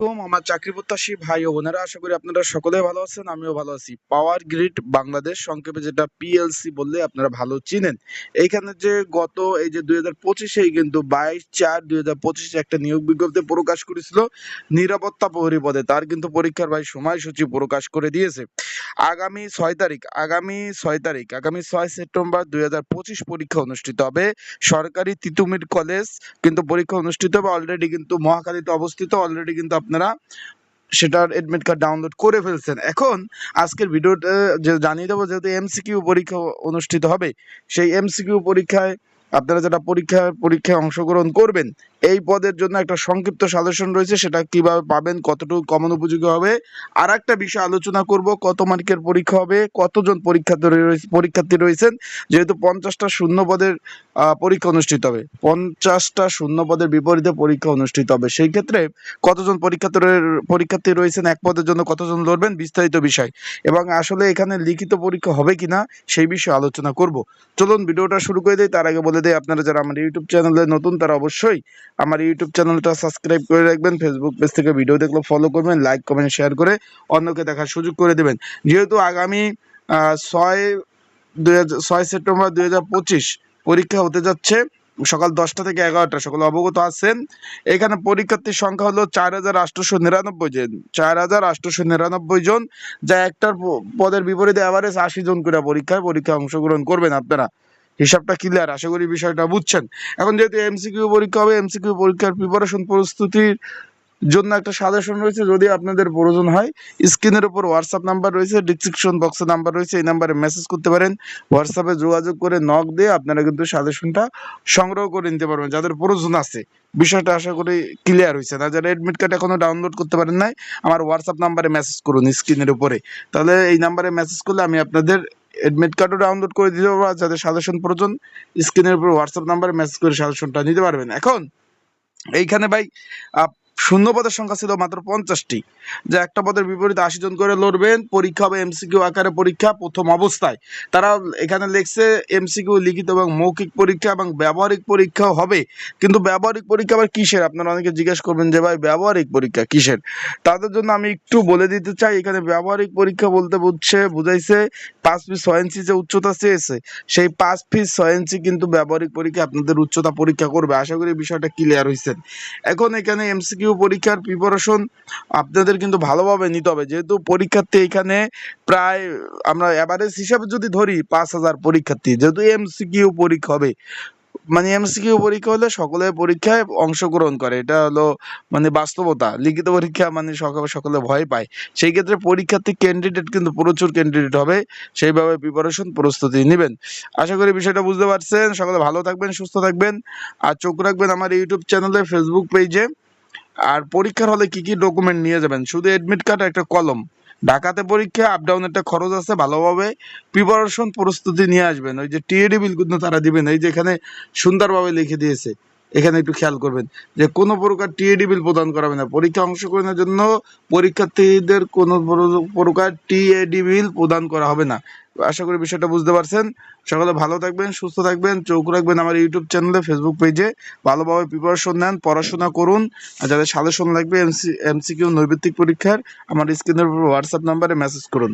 আমার চাকরি প্রত্যাশী ভাই ও বোনেরা, আশা করি আপনারা সকলে ভালো আছেন, আমিও ভালো আছি। পাওয়ার গ্রিড বাংলাদেশ সংক্ষেপে যেটা পিএলসি বললে আপনারা ভালো চিনেন। এইখানে যে গত এই যে দুই হাজার পঁচিশেই কিন্তু বাইশ চার দুই হাজার পঁচিশে একটা নিয়োগ বিজ্ঞপ্তি প্রকাশ করেছিল নিরাপত্তা প্রহরী পদে। তার কিন্তু পরীক্ষার ভাই সময়সূচি প্রকাশ করে দিয়েছে। আগামী ছয় তারিখ, আগামী ছয় তারিখ, আগামী ছয় সেপ্টেম্বর দুই পঁচিশ পরীক্ষা অনুষ্ঠিত হবে। সরকারি তিতুমির কলেজ কিন্তু পরীক্ষা অনুষ্ঠিত হবে। অলরেডি কিন্তু মহাখালীতে অবস্থিত অলরেডি কিন্তু আপনারা সেটার অ্যাডমিট কার্ড ডাউনলোড করে ফেলছেন। এখন আজকের ভিডিওতে যে জানিয়ে দেবো, যেহেতু এমসিকিউ পরীক্ষা অনুষ্ঠিত হবে, সেই এমসিকিউ পরীক্ষায় আপনারা যেটা পরীক্ষায় পরীক্ষায় অংশগ্রহণ করবেন, এই পদের জন্য একটা সংক্ষিপ্ত সাজেশন রয়েছে, সেটা কীভাবে পাবেন, কতটুকু কমন উপযোগী হবে। আর একটা বিষয় আলোচনা করব, কত মার্কের পরীক্ষা হবে, কতজন পরীক্ষার্থী পরীক্ষার্থী রয়েছেন, যেহেতু পঞ্চাশটা শূন্য পদের পরীক্ষা অনুষ্ঠিত হবে। পঞ্চাশটা শূন্য পদের বিপরীতে পরীক্ষা অনুষ্ঠিত হবে। সেই ক্ষেত্রে কতজন পরীক্ষার্থী পরীক্ষার্থী রয়েছেন, এক পদের জন্য কতজন লড়বেন, বিস্তারিত বিষয়। এবং আসলে এখানে লিখিত পরীক্ষা হবে কিনা, সেই বিষয়ে আলোচনা করব। চলুন, ভিডিওটা শুরু করে দিই, তার আগে বলে দিই আপনারা যারা আমার ইউটিউব চ্যানেলে নতুন, তারা অবশ্যই আমার ইউটিউব চ্যানেলটা সাবস্ক্রাইব করে রাখবেন। ফেসবুক পেজ থেকে ভিডিও দেখলে ফলো করবেন লাইক কমেন্ট শেয়ার করে অন্যকে দেখার সুযোগ করে দেবেন। যেহেতু আগামী ছয় হাজার ছয় সেপ্টেম্বর দুই হাজার পঁচিশ পরীক্ষা হতে যাচ্ছে, সকাল দশটা থেকে এগারোটা, সকলে অবগত আছেন। এখানে পরীক্ষার্থীর সংখ্যা হলো চার হাজার আটশোশো নিরানব্বই জন। চার হাজার আটশোশো নিরানব্বই জন, যা একটার পদের বিপরীতে অ্যাভারেজ আশি জন করে পরীক্ষায় পরীক্ষায় অংশগ্রহণ করবেন আপনারা। হিসাবটা ক্লিয়ার আশা করি বিষয়টা বুঝছেন। এখন যেহেতু এমসিকিউ পরীক্ষা হবে এমসিকিউ পরীক্ষার প্রিপারেশন প্রস্তুতির জন্য একটা সাজেশন রয়েছে, যদি আপনাদের প্রয়োজন হয়, স্ক্রিনের উপর হোয়াটসঅ্যাপ নাম্বার রয়েছে ডিসক্রিপশন বক্সে নাম্বার রয়েছে, এই নাম্বারে মেসেজ করতে পারেন। হোয়াটসঅ্যাপে যোগাযোগ করে নক দিয়ে আপনারা কিন্তু সাজেশনটা সংগ্রহ করে নিতে পারবেন, যাদের প্রয়োজন আছে। বিষয়টা আশা করি ক্লিয়ার হয়েছে। না যারা এডমিট কার্ড এখনও ডাউনলোড করতে পারেন নাই, আমার হোয়াটসঅ্যাপ নাম্বারে মেসেজ করুন স্ক্রিনের উপরে। তাহলে এই নাম্বারে মেসেজ করলে আমি আপনাদের এডমিট কার্ডও ডাউনলোড করে দিতে পারব যাদের সাজেশন প্রয়োজন স্ক্রিনের উপর হোয়াটসঅ্যাপ নাম্বারে মেসেজ করে সাজেশনটা নিতে পারবেন। এখন, এইখানে ভাই শূন্য পদের সংখ্যা ছিল মাত্র পঞ্চাশটি। যা একটা পদের বিপরীতে আশি জন করে লড়বেন, পরীক্ষা হবে এমসিকিউ আকারে পরীক্ষা, প্রথম অবস্থায়। তারা এখানে লিখছে এমসিকিউ লিখিত এবং মৌখিক পরীক্ষা এবং ব্যবহারিক পরীক্ষাও হবে। কিন্তু ব্যবহারিক পরীক্ষা আবার কিসের? আপনারা অনেকে জিজ্ঞেস করবেন যে, ভাই, ব্যবহারিক পরীক্ষা কিসের? তাদের জন্য আমি একটু বলে দিতে চাই, এখানে ব্যবহারিক পরীক্ষা বলতে বুঝছে, বুঝাইছে, পাঁচ ফিট ছয় ইঞ্চি যে উচ্চতা চেয়েছে, সেই পাঁচ ফিট ছয় ইঞ্চি কিন্তু ব্যবহারিক পরীক্ষা, আপনাদের উচ্চতা পরীক্ষা করবে। আশা করি বিষয়টা ক্লিয়ার হয়েছে এখন এখানে এমসিকিউ পরীক্ষার প্রিপারেশন আপনাদের কিন্তু ভালোভাবে নিতে হবে। যেহেতু পরীক্ষার্থী এখানে প্রায় আমরা অ্যাভারেজ হিসাবে যদি ধরি পাঁচ হাজার পরীক্ষার্থী, যেহেতু এমসিকিউ পরীক্ষা হবে। মানে এমসিকিউ পরীক্ষা হলে সকলে পরীক্ষায় অংশগ্রহণ করে। এটা হলো মানে বাস্তবতা। লিখিত পরীক্ষা মানে সকলে সকলে ভয় পায়। সেই ক্ষেত্রে পরীক্ষার্থী ক্যান্ডিডেট কিন্তু প্রচুর ক্যান্ডিডেট হবে। সেইভাবে প্রিপারেশন প্রস্তুতি নেবেন। আশা করি বিষয়টা বুঝতে পারছেন। সকলে ভালো থাকবেন, সুস্থ থাকবেন। আর চোখ রাখবেন আমার ইউটিউব চ্যানেলে ফেসবুক পেজে আর পরীক্ষার হলে কি কি ডকুমেন্ট নিয়ে যাবেন? শুধু এডমিট কার্ড একটা কলম। ঢাকাতে পরীক্ষা আপ ডাউন একটা খরচ আছে, ভালোভাবে প্রিপারেশন প্রস্তুতি নিয়ে আসবেন। ওই যে টিএডি বিল কিন্তু তারা দিবেন, এই যে এখানে সুন্দরভাবে লিখে দিয়েছে। এখানে একটু খেয়াল করবেন যে কোনো প্রকার টিএডি বিল প্রদান করাবে না। পরীক্ষা অংশগ্রহণের জন্য পরীক্ষার্থীদের কোনো প্রকার টিএডি বিল প্রদান করা হবে না। আশা করি বিষয়টা বুঝতে পারছেন। সকলে ভালো থাকবেন, সুস্থ থাকবেন, চোখ রাখবেন আমার ইউটিউব চ্যানেলে ফেসবুক পেজে ভালোভাবে প্রিপারেশন নেন, পড়াশোনা করুন। আর যাদের সাজেশন লাগবে এমসি এমসিকিউ নৈবিত্তিক পরীক্ষার, আমার স্ক্রিনের উপর হোয়াটসঅ্যাপ নাম্বারে মেসেজ করুন।